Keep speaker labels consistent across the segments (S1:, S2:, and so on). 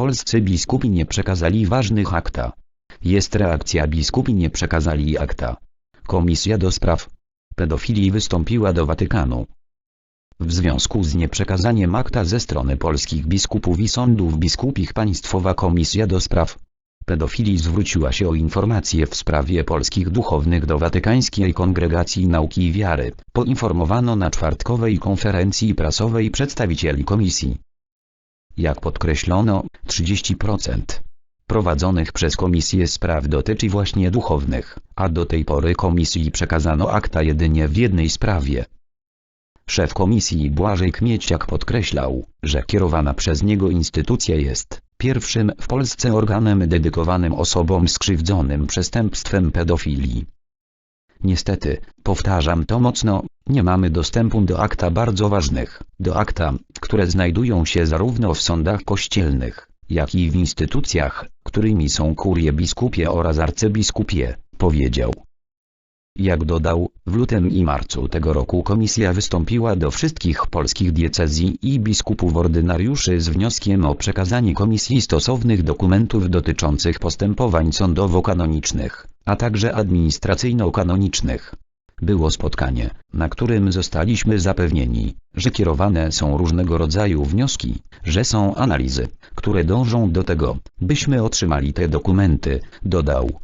S1: Polscy biskupi nie przekazali ważnych akta. Jest reakcja biskupi nie przekazali akta. Komisja do spraw pedofilii wystąpiła do Watykanu. W związku z nieprzekazaniem akta ze strony polskich biskupów i sądów biskupich Państwowa Komisja do Spraw Pedofilii zwróciła się o informacje w sprawie polskich duchownych do Watykańskiej Kongregacji Nauki i Wiary, poinformowano na czwartkowej konferencji prasowej przedstawicieli komisji. Jak podkreślono, 30% prowadzonych przez Komisję Spraw dotyczy właśnie duchownych, a do tej pory komisji przekazano akta jedynie w jednej sprawie. Szef komisji Błażej Kmieciak podkreślał, że kierowana przez niego instytucja jest pierwszym w Polsce organem dedykowanym osobom skrzywdzonym przestępstwem pedofilii. Niestety, powtarzam to mocno, nie mamy dostępu do akta bardzo ważnych, do akta, które znajdują się zarówno w sądach kościelnych, jak i w instytucjach, którymi są kurie biskupie oraz arcybiskupie, powiedział. Jak dodał, w lutym i marcu tego roku komisja wystąpiła do wszystkich polskich diecezji i biskupów ordynariuszy z wnioskiem o przekazanie komisji stosownych dokumentów dotyczących postępowań sądowo-kanonicznych, a także administracyjno-kanonicznych. Było spotkanie, na którym zostaliśmy zapewnieni, że kierowane są różnego rodzaju wnioski, że są analizy, które dążą do tego, byśmy otrzymali te dokumenty, dodał.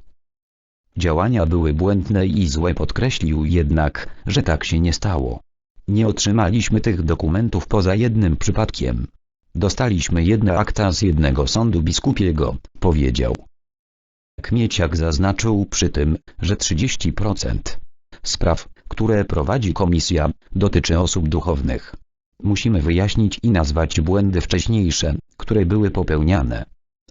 S1: Działania były błędne i złe podkreślił jednak, że tak się nie stało. Nie otrzymaliśmy tych dokumentów poza jednym przypadkiem. Dostaliśmy jedne akta z jednego sądu biskupiego, powiedział. Kmieciak zaznaczył przy tym, że 30% spraw, które prowadzi komisja, dotyczy osób duchownych. Musimy wyjaśnić i nazwać błędy wcześniejsze, które były popełniane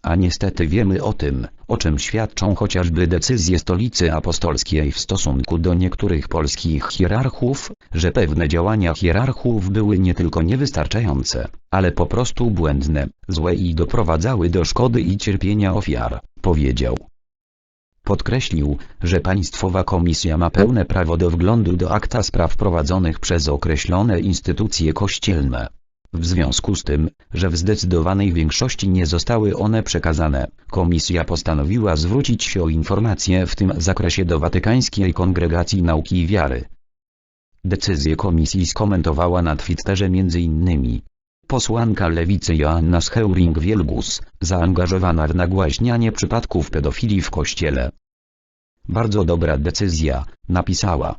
S1: a niestety wiemy o tym, o czym świadczą chociażby decyzje Stolicy Apostolskiej w stosunku do niektórych polskich hierarchów, że pewne działania hierarchów były nie tylko niewystarczające, ale po prostu błędne, złe i doprowadzały do szkody i cierpienia ofiar, powiedział. Podkreślił, że Państwowa Komisja ma pełne prawo do wglądu do akta spraw prowadzonych przez określone instytucje kościelne. W związku z tym, że w zdecydowanej większości nie zostały one przekazane, komisja postanowiła zwrócić się o informacje w tym zakresie do Watykańskiej Kongregacji Nauki i Wiary. Decyzję komisji skomentowała na Twitterze m.in. posłanka lewicy Joanna Scheuring-Wielgus, zaangażowana w nagłaśnianie przypadków pedofilii w kościele. Bardzo dobra decyzja, napisała.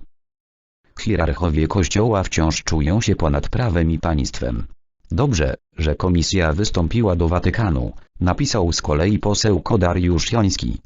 S1: Hierarchowie kościoła wciąż czują się ponad prawem i państwem. Dobrze, że komisja wystąpiła do Watykanu, napisał z kolei poseł Kodariusz Joński.